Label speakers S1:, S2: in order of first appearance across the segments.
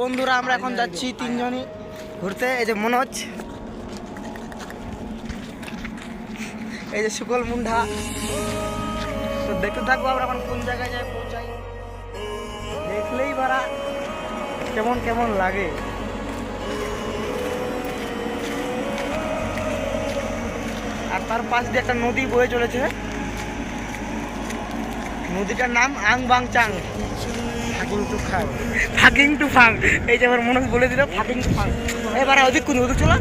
S1: বন্ধুরা, আমরা এখন যাচ্ছি তিনজনই ঘুরতে। এই যে মনোজ, এই যে সুকল মুন্ডা। তো দেখতে থাকব আমরা এখন কোন জায়গায় যাই, পৌঁছাই। দেখলেই ভাড়া, কেমন কেমন লাগে। আর তার পাশ দিয়ে একটা নদী বয়ে চলেছে। নদীটার নাম আং বাং চাং ফাকিং টু ফাং ফাকিং টু ফাং এই যে আমার মনে বলে দিল ফাকিং টু ফাং এবার ওদিক কোন ওদিক চলো।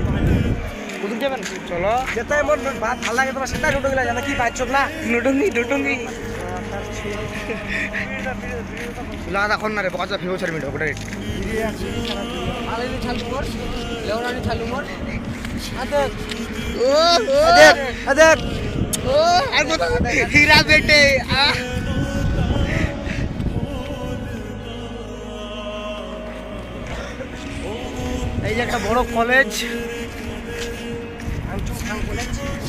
S1: ওদিক যাবেন? চলো।
S2: যেটাই মন ভাত ভালো লাগে তোমার সেটাই ঢুকে গেলে জানো কি পাইছ না?
S1: নুটঙ্গি নুটঙ্গি লাদা এখন না রে বকাজা ফেরো চার মিনিট ওটা
S2: আলাইনি ছালু মোর লেওরানি ছালু মোর।
S1: ও
S2: দেখ
S1: ও আর মতো হীরা বেটে আ যে একটা বড় কলেজ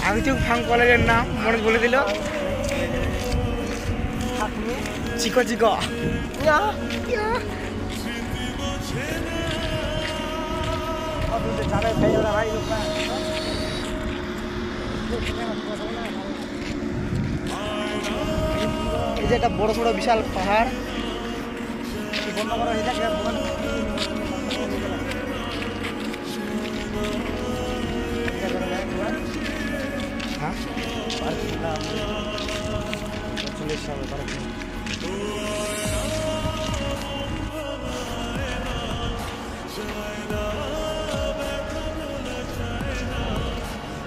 S1: আংচুক ফাং কলেজের নাম, মনে বলে দিল। চিকো চিকো। এই যে একটা বড় বড় বিশাল পাহাড়।
S2: বন্ধ করো এটা হবে তারা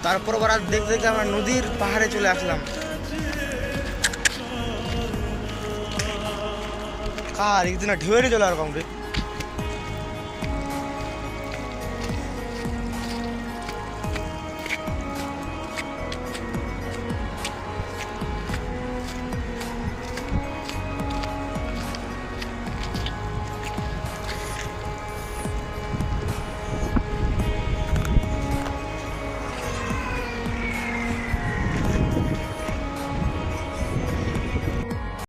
S1: তারপর আবার দেখতে দেখতে আমরা নদীর পাহাড়ে চলে আসলাম। কার একদিন ঢেউরে চলে আর কমরে